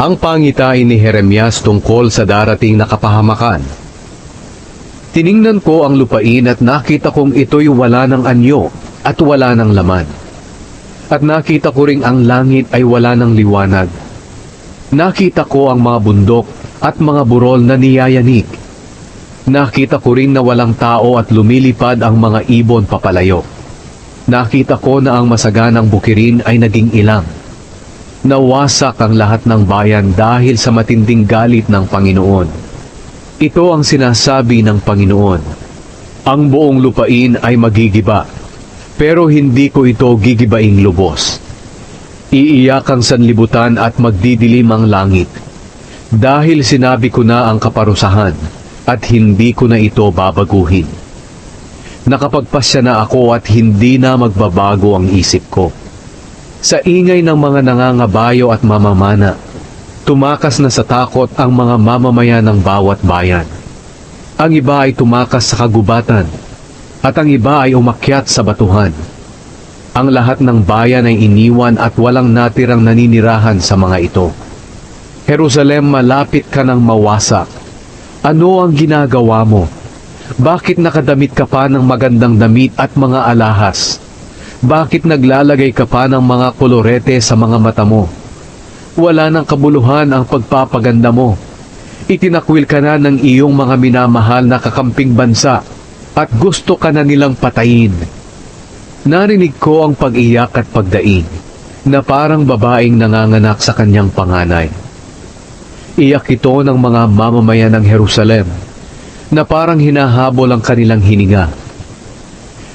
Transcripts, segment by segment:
ang pangitain ni Jeremias tungkol sa darating na kapahamakan. Tiningnan ko ang lupain at nakita kong ito'y wala ng anyo at wala ng laman. At nakita ko ring ang langit ay wala ng liwanag. Nakita ko ang mga bundok at mga burol na niyayanig. Nakita ko rin na walang tao at lumilipad ang mga ibon papalayo. Nakita ko na ang masaganang bukirin ay naging ilang. Nawasak ang lahat ng bayan dahil sa matinding galit ng Panginoon. Ito ang sinasabi ng Panginoon. Ang buong lupain ay magigiba, pero hindi ko ito gigibaing lubos. Iiyak ang sanlibutan at magdidilim ang langit. Dahil sinabi ko na ang kaparusahan at hindi ko na ito babaguhin. Nakapagpasya na ako at hindi na magbabago ang isip ko. Sa ingay ng mga nangangabayo at mamamana, tumakas na sa takot ang mga mamamayan ng bawat bayan. Ang iba ay tumakas sa kagubatan, at ang iba ay umakyat sa batuhan. Ang lahat ng bayan ay iniwan at walang natirang naninirahan sa mga ito. Jerusalem, malapit ka ng mawasak. Ano ang ginagawa mo? Bakit nakadamit ka pa ng magandang damit at mga alahas? Bakit naglalagay ka pa ng mga kolorete sa mga mata mo? Wala ng kabuluhan ang pagpapaganda mo. Itinakwil ka na ng iyong mga minamahal na kakamping bansa at gusto ka na nilang patayin. Narinig ko ang pag-iyak at pagdaing na parang babaeng nanganganak sa kanyang panganay. Iyak ito ng mga mamamayan ng Jerusalem na parang hinahabol ang kanilang hininga.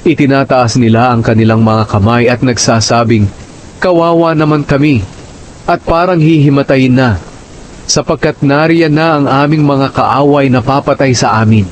Itinataas nila ang kanilang mga kamay at nagsasabing, Kawawa naman kami, at parang hihimatayin na, sapagkat nariyan na ang aming mga kaaway na papatay sa amin.